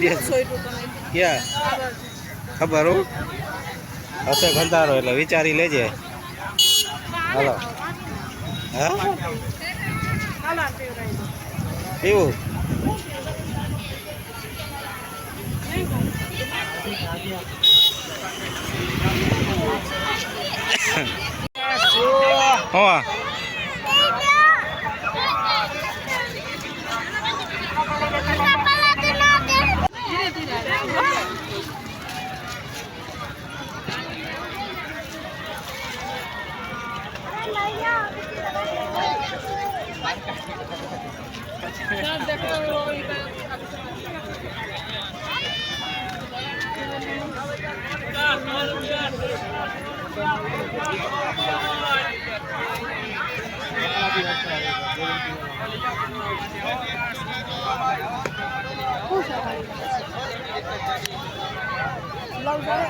ક્યાં ખબર હું હશે ખંધારો એટલે વિચારી લેજે હલો હા એવું હા lâu quá đấy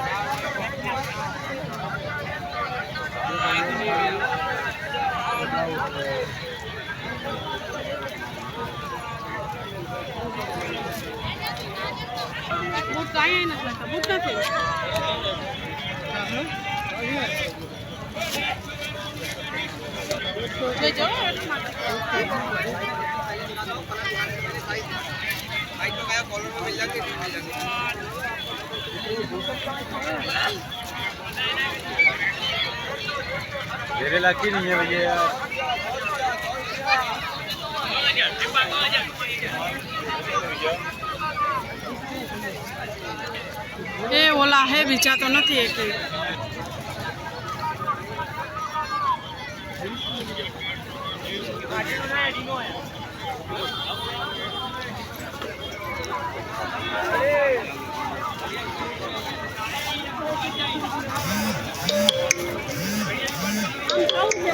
bút cái này là cả bút cái phải Hãy subscribe cho kênh Ghiền Mì Gõ Để không bỏ lỡ những video hấp dẫn मेरे लाके नहीं है भैया એ ઓલા હે વિચાતો નથી એક આજે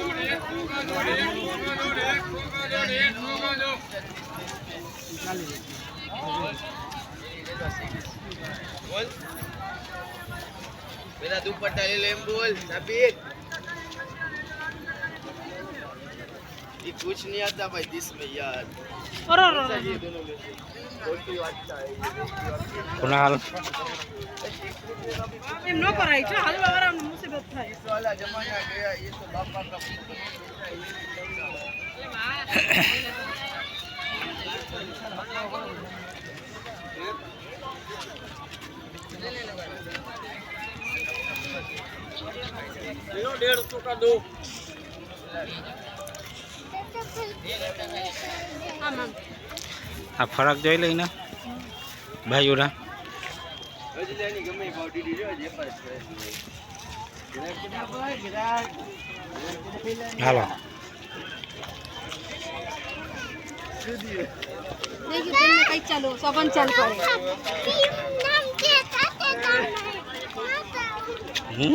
બોલ પેલા દુપટ્ટા લઈ લે એમ બોલ સાબિત कि कुछ नहीं आता भाई दिस में यार और और अच्छा, ये दोनों में कोई अच्छा है कुणाल एम नो कराई छ हाल बाबा राम मुसीबत था इस वाला जमाना गया ये तो बाप बाप का तो तो डेढ़ सौ का दो આ ફરક જોઈ લઈને ભાઈઓના હાલો ચાલો સબન ચાલ કરે હું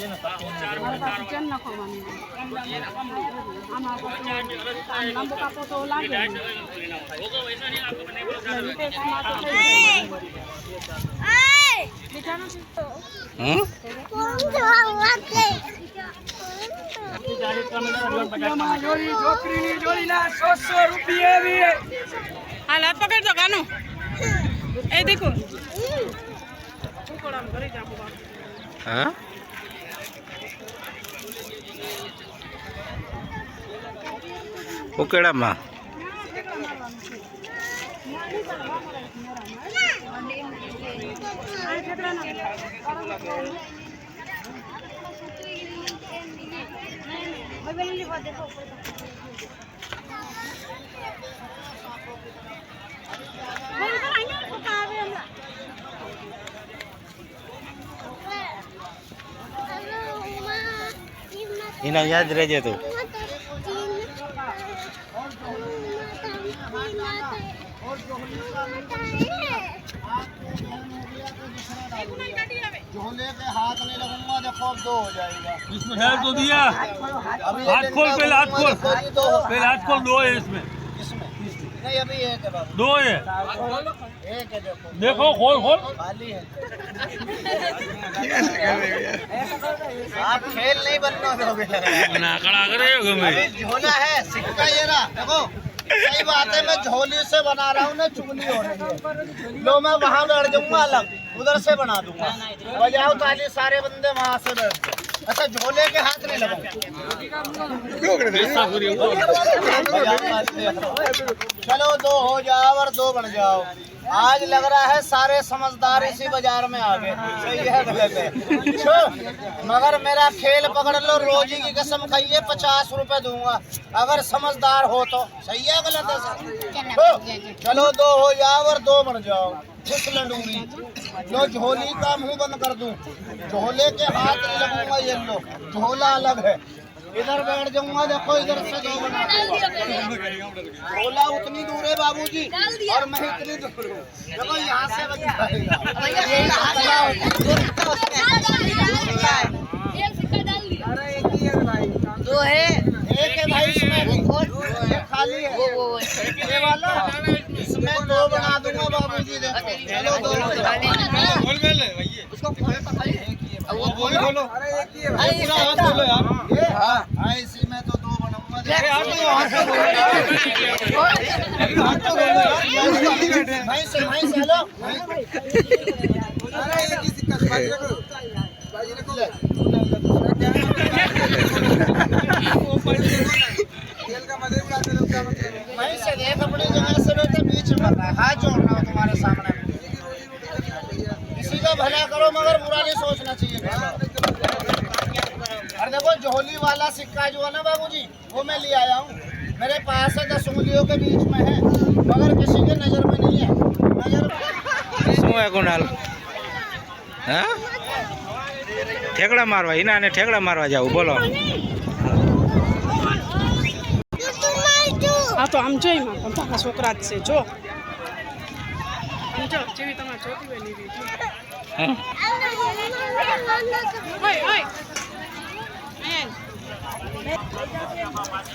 વજન ન ખોવાનું આમાં લાંબો કાપો તો લાગે હાલ હાથ પકડતો કાનું એ દેખો હા ઉકેળામાં એના યાદ રહેજે તું हाथ नहीं लगूंगा जब दो हो जाएगा इसमें है तो दिया हाथ खोल पहले हाथ खोल पहले हाथ खोल दो है इसमें इसमें नहीं अभी एक दो है देखो खोल खोल खाली है आप खेल नहीं बनना खड़ा कर रहे हो झोला है सिक्का ये रहा देखो सही बात है मैं झोली से बना रहा हूँ ना चुगली हो रही है लो मैं वहाँ लड़ जाऊंगा अलग उधर से बना दूंगा बजाओ ताली सारे बंदे वहाँ से लड़ अच्छा झोले के हाथ नहीं लगा चलो दो हो जाओ और दो बन जाओ आज लग रहा है सारे समझदार इसी बाजार में आ गए सही है तो गलत है मगर मेरा खेल पकड़ लो रोजी की कसम खाइए पचास रुपए दूंगा अगर समझदार हो तो सही है गलत है सर चलो दो हो जाओ और दो बन जाओ खुश लंडूरी झोली का मुंह बंद कर दूं झोले के हाथ लगूंगा ये लो झोला अलग है इधर बैठ जाऊंगा देखो इधर से दो बना बोला उतनी दूर है बाबू जी और मैं इतनी दूर हूँ दो है एक है भाई इसमें खाली है वो वो ये वाला इसमें दो बना दूंगा बाबू जी देखो उसको अच्छा, अरे एक ही है भाई पूरा हाथ बोलो यार हां हाँ, तो दो बनाऊंगा तो तो अरे सिक्का जो है ना बाबूजी वो मैं ले आया हूँ मेरे पास है दस उंगलियों के बीच में है मगर किसी के नज़र में नहीं है नज़र કુણાલ હા ઠેકડા મારવા એના ને ઠેકડા મારવા જાવ બોલો હા તો આમ જોઈ માં તમારા છોકરા જ છે જો આમ જો જેવી તમારી જોતી હોય ને એવી હા ઓય ઓય આવો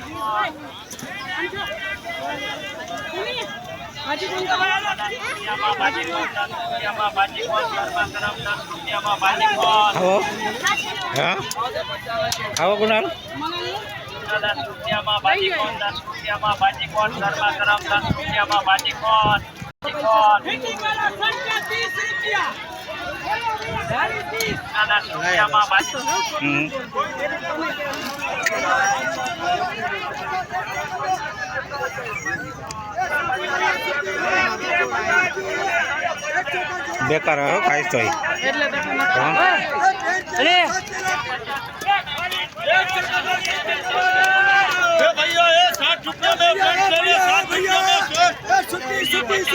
કુનાલ દસ રૂપિયામાં ભાજી કોણ દસ રૂપિયામાં ભાજી કોણ ગરમા ગરમ દસ રૂપિયામાં ભાજી કોણ કોણ બેકાર ખાઈશ તો એટલે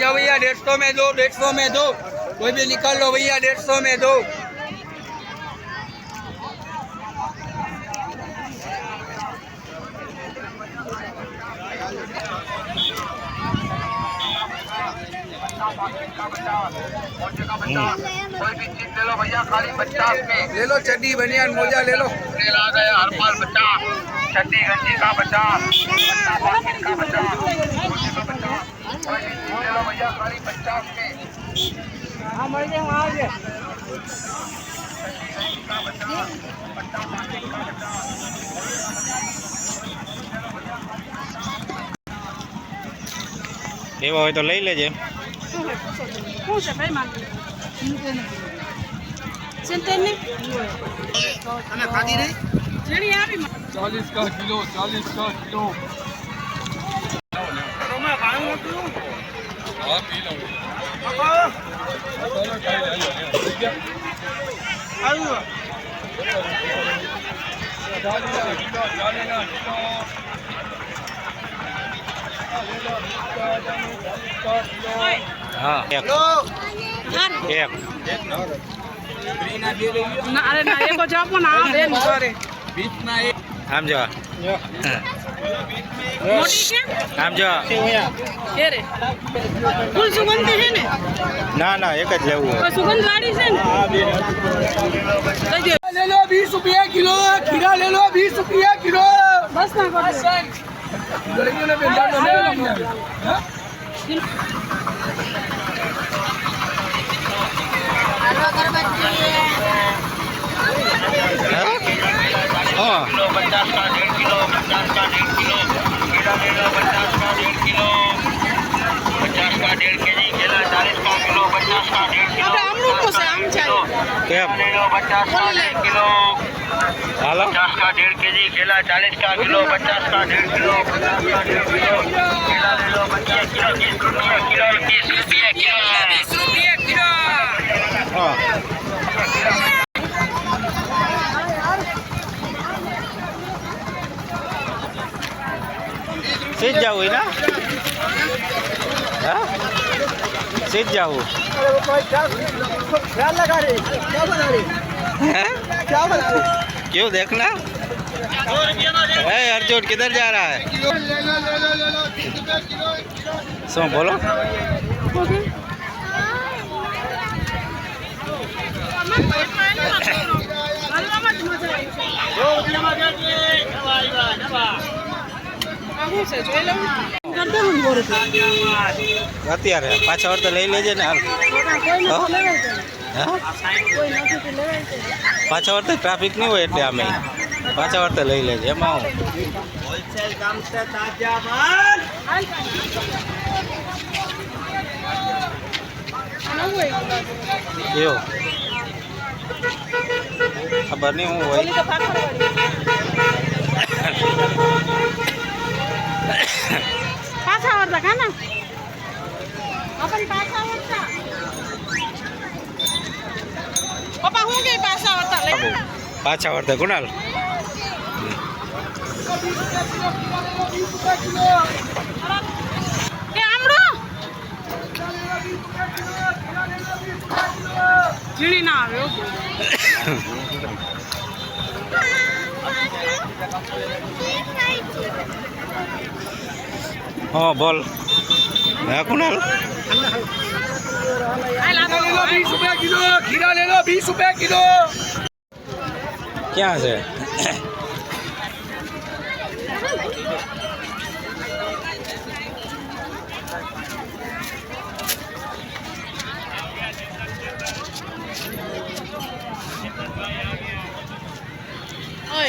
जाओ भैया डेढ़ सौ में दो डेढ़ सौ में दो कोई भी निकाल लो भैया डेढ़ सौ में दो ले लो चड्डी बनियान मोजा ले लो हर पाल बच्चा चड्डी गंजी का बच्चा का बच्चा હા મળી જાય હું લેવા હોય તો લઈ લેજે શું છે ભાઈ માંગે ચાલીસ का किलो चालीस હા એક એક ના અરે ના એક જ આપો ના બેન કરે બીચ ના એક આમ જવા જો મોટી છે આમ જો કે રે ફૂલ સુગંધ છે ને ના ના એક જ લેવું સુગંધ વાળી છે ને હા બે ले लो बीस रुपया किलो खीरा ले लो बीस रुपया किलो बस ना बस गर्मियों ने बिंदा डोले लगना કિલો પચાસ કા દેઢ કિલો પચાસ કા દેઢ કિલો કેળા લેલા પચાસ કા દેઢ કિલો પચાસ કા દેઢ કેજી કેળા ચાલીસ કા કિલો પચાસ કા દેઢ કિલો કેમ પચાસ કા દેઢ કિલો હાલો પચાસ કા ડેઢ કેજી કેલા ચાલીસ કા કિલો પચાસ કા ડેઢ કિલો પચાસ કા ડેઢ કિલો કેલા લેલો પચાસ કિલો ત્રીસ રૂપિયા કિલો ત્રીસ રૂપિયા કિલો जाओ जाओ ना सीत हाँ? जाओ क्यों देखना अर्जुन किधर जा रहा है सो बोलो અત્યારે પાછા વળતા લઈ લેજે ને હાલ પાછા વળતા ટ્રાફિક નહીં હોય એટલે અમે પાછા વળતા લઈ લેજે એમાં એવું ખબર નહીં હું હોય પાછા આવડતા કા ના આપણ પાછા આવડતા પપ્પા હું કે પાછા આવડતા લે પાછા આવડતા કુણાલ Thank you. હા બોલ હા કુનાલ ક્યાં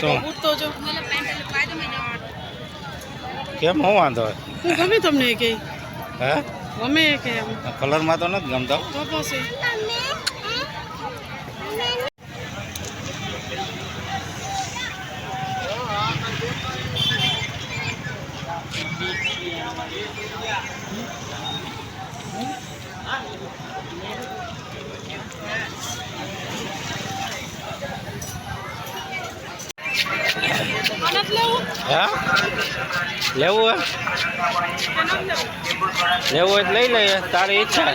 છે તો કેમ હું વાંધો હોય ગમે તમને કે હે ગમે કે કલરમાં તો નથી ગમતા તો પછી અનત લેવું હા લેવું હે લેવું હોય તો લઈ લઈએ તારી ઈચ્છા